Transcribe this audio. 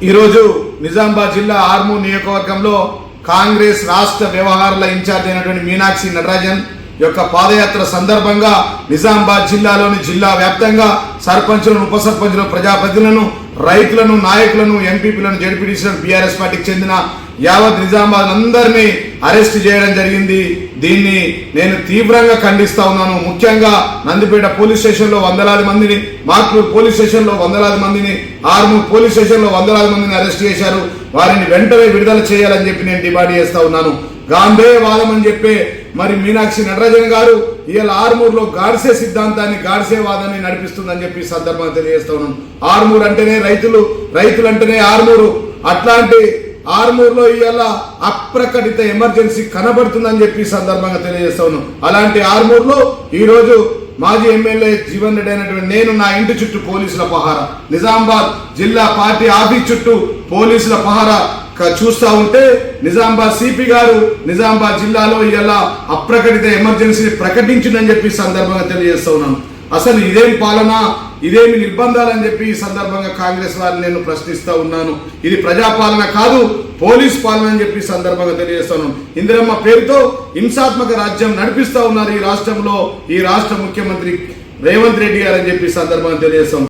ఈరోజు నిజామాబాద్ జిల్లా ఆర్మూర్ నియోజకవర్గంలో కాంగ్రెస్ రాష్ట్ర వ్యవహారాల ఇన్ఛార్జ్ అయినటువంటి మీనాక్షి నటరాజన్ యొక్క పాదయాత్ర సందర్భంగా నిజామాబాద్ జిల్లాలోని జిల్లా వ్యాప్తంగా సర్పంచులను ఉప సర్పంచులను ప్రజాప్రతినిధులను రైతులను నాయకులను ఎంపీపీలను జడ్పీటీసీలను బీఆర్ఎస్ పార్టీకి చెందిన యావత్ నిజామాబాద్ అందరినీ అరెస్ట్ చేయడం జరిగింది. దీన్ని నేను తీవ్రంగా ఖండిస్తా ఉన్నాను. ముఖ్యంగా నందిపేట పోలీస్ స్టేషన్లో వందలాది మందిని మార్పూర్ పోలీస్ స్టేషన్లో వందలాది మందిని ఆర్మూర్ పోలీస్ స్టేషన్లో వందలాది మందిని అరెస్ట్ చేశారు. వారిని వెంటనే విడుదల చేయాలని చెప్పి నేను డిమాండ్ చేస్తా ఉన్నాను. గాంధేయవాదం అని చెప్పే మరి మీనాక్షి నటరాజన్ గారు ఇవాళ ఆర్మూర్లో గాడ్సే సిద్ధాంతాన్ని గాడ్సే వాదాన్ని నడిపిస్తుందని చెప్పి సందర్భంగా తెలియజేస్తా ఉన్నాను. ఆర్మూర్ అంటేనే రైతులు రైతులు అంటేనే ఆర్మూరు. అట్లాంటి ఆర్మూర్లో ఇవాళ అప్రకటిత ఎమర్జెన్సీ కనబడుతుందని చెప్పి సందర్భంగా తెలియజేస్తా ఉన్నాం. అలాంటి ఆర్మూర్లో ఈరోజు మాజీ ఎమ్మెల్యే జీవన్ రెడ్డి అయినటువంటి నేను నా ఇంటి చుట్టూ పోలీసుల పహారా. నిజామాబాద్ జిల్లా పార్టీ ఆఫీస్ చుట్టూ పోలీసుల పహారా క- చూస్తా ఉంటే నిజామాబాద్ సిపి గారు నిజామాబాద్ జిల్లాలో ఇలా అప్రకటిత ఎమర్జెన్సీని ప్రకటించిందని చెప్పి సందర్భంగా తెలియజేస్తా ఉన్నాను. అసలు ఇదేం పాలన ఇదేమి నిర్బంధాలని చెప్పి ఈ సందర్భంగా కాంగ్రెస్ వారిని నేను ప్రశ్నిస్తా ఉన్నాను. ఇది ప్రజాపాలన కాదు పోలీస్ పాలన అని చెప్పి సందర్భంగా తెలియజేస్తాను. ఇందిరమ్మ పేరుతో హింసాత్మక రాజ్యం నడిపిస్తా ఉన్నారు ఈ రాష్ట్రంలో ఈ రాష్ట్ర ముఖ్యమంత్రి రేవంత్ రెడ్డి గారు అని చెప్పి సందర్భంగా తెలియజేస్తాం